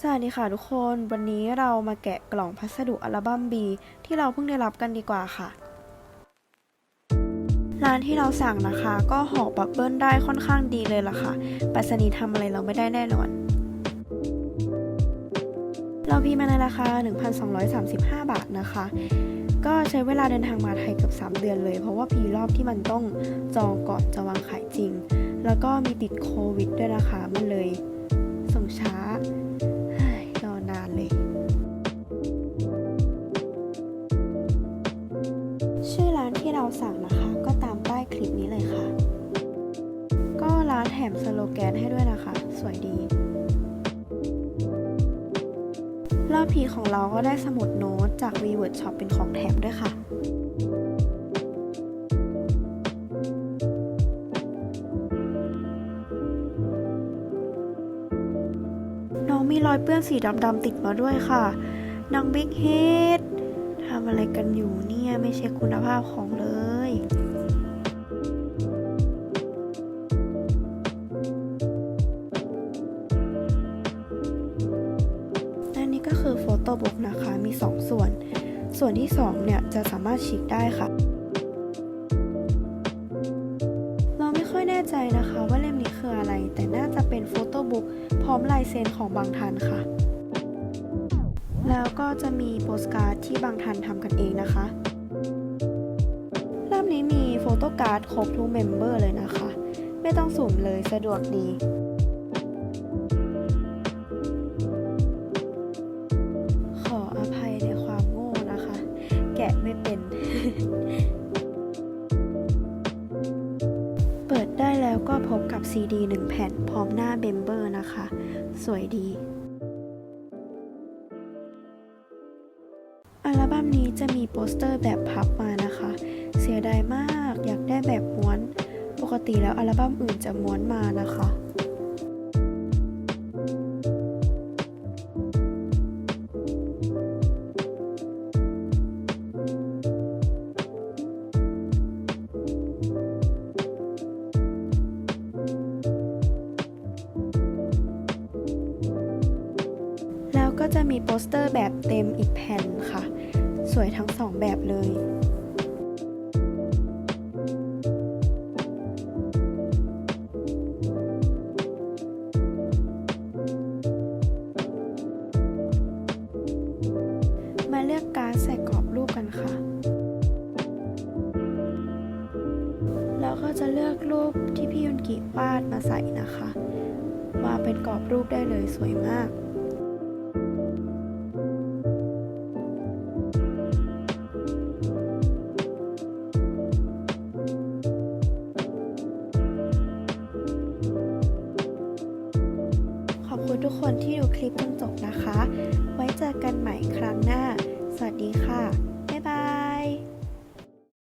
สวัสดีค่ะทุกคน วันนี้เรามาแกะกล่องพัสดุอัลบั้ม B ที่เราเพิ่งได้รับกันดีกว่าค่ะ ร้านที่เราสั่งนะคะ ก็ห่อบับเบิ้ลได้ค่อนข้างดีเลยล่ะค่ะปรษณีย์ทำอะไรเราไม่ได้แน่นอน เราพีมาในราคา 1,235 บาทนะคะ ก็ใช้เวลาเดินทางมาไทยเกือบ3 เดือนเลย เพราะว่าพีรอบที่มันต้องจองก่อนจะวางขายจริง แล้วก็มีติดโควิดด้วยนะคะ มันเลยส่งช้า เราสั่งนะคะ ก็ตามป้ายคลิปนี้เลยค่ะ ก็ร้านแถมสโลแกนให้ด้วยนะคะ สวยดี รอบพีของเราก็ได้สมุดโน้ตจาก v w o r d Shop เป็นของแถมด้วยค่ะน้องมีรอยเปื้อนสีดำๆติดมาด้วยค่ะน้องบิ๊กเฮดำอะไรกันอยู่เนี่ยไม่เช็คคุณภาพของเลยและนี่ก็คือโฟโต้บุ๊กนะคะมี 2 ส่วน ส่วนที่ 2 เนี่ย จะสามารถฉีกได้ค่ะเราไม่ค่อยแน่ใจนะคะว่าเล่มนี้คืออะไร แต่น่าจะเป็นโฟโต้บุ๊กพร้อมลายเซ็นของบางทันค่ะ แล้วก็จะมีโปสการ์ดที่บางทันทำกันเองนะคะเล่มนี้มีโฟโต้การ์ดครบทุกเมมเบอร์เลยนะคะ ไม่ต้องสุ่มเลยสะดวกดี ขออภัยในความโง่นะคะ แกะไม่เป็น เปิดได้แล้วก็พบกับซีดีหนึ่งแผ่นพร้อมหน้าเบมเบอร์นะคะ สวยดี จะมีโปสเตอร์แบบพับมานะคะ เสียดายมากอยากได้แบบม้วน ปกติแล้วอัลบั้มอื่นจะม้วนมานะคะแล้วก็จะมีโปสเตอร์แบบเต็มอีกแผ่นค่ะ สวยทั้งสองแบบเลย มาเลือกการใส่กรอบรูปกันค่ะ แล้วก็จะเลือกรูปที่พี่ยุนกิวาดมาใส่นะคะวางเป็นกรอบรูปได้เลยสวยมาก คุณทุกคนที่ดูคลิปจนจบนะคะ